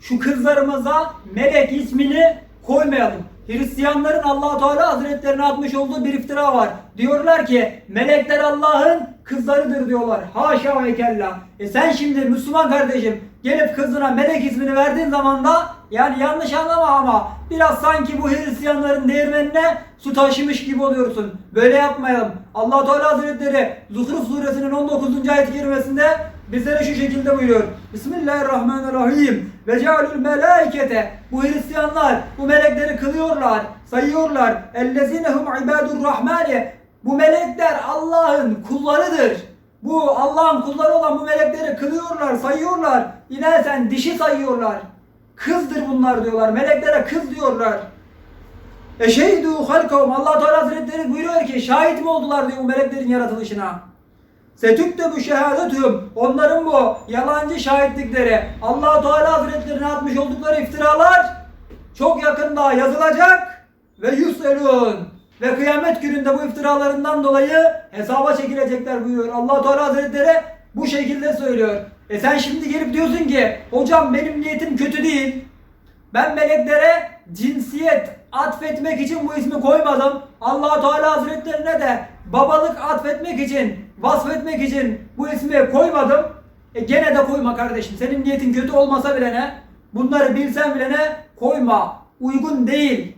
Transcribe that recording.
şu kızlarımıza melek ismini koymayalım. Hristiyanların allah Teala Hazretlerine atmış olduğu bir iftira var. Diyorlar ki melekler Allah'ın kızlarıdır diyorlar. Haşa ve kella. E sen şimdi Müslüman kardeşim gelip kızına melek ismini verdiğin zaman da yani yanlış anlama ama biraz sanki bu Hristiyanların değirmenine su taşımış gibi oluyorsun. Böyle yapmayalım. allah Teala Hazretleri Zuhruf suresinin 19. ayet-i kerimesinde bizlere şu şekilde buyuruyor. Bismillahirrahmanirrahim. Ve cealül melaikete. Bu Hristiyanlar bu melekleri kılıyorlar, sayıyorlar. Ellezinehum ibadur rahmani. Bu melekler Allah'ın kullarıdır. Bu Allah'ın kulları olan bu melekleri kılıyorlar, sayıyorlar. İnersen dişi sayıyorlar. Kızdır bunlar diyorlar. Meleklere kız diyorlar. Eşhedü halkahum. Allah Teala Hazretleri buyuruyor ki şahit mi oldular diyor bu meleklerin yaratılışına. Setüktebu şehadetüm. Onların bu yalancı şahitlikleri allah Teala Hazretlerine atmış oldukları iftiralar çok yakında yazılacak ve yüselun. Ve kıyamet gününde bu iftiralarından dolayı hesaba çekilecekler buyuruyor. allah Teala Hazretleri bu şekilde söylüyor. E sen şimdi gelip diyorsun ki hocam benim niyetim kötü değil. Ben meleklere cinsiyet atfetmek için bu ismi koymadım. allah Teala Hazretlerine de babalık atfetmek için, vasfetmek için bu ismi koymadım. E gene de koyma kardeşim. Senin niyetin kötü olmasa bile ne? Bunları bilsen bile ne? Koyma. Uygun değil.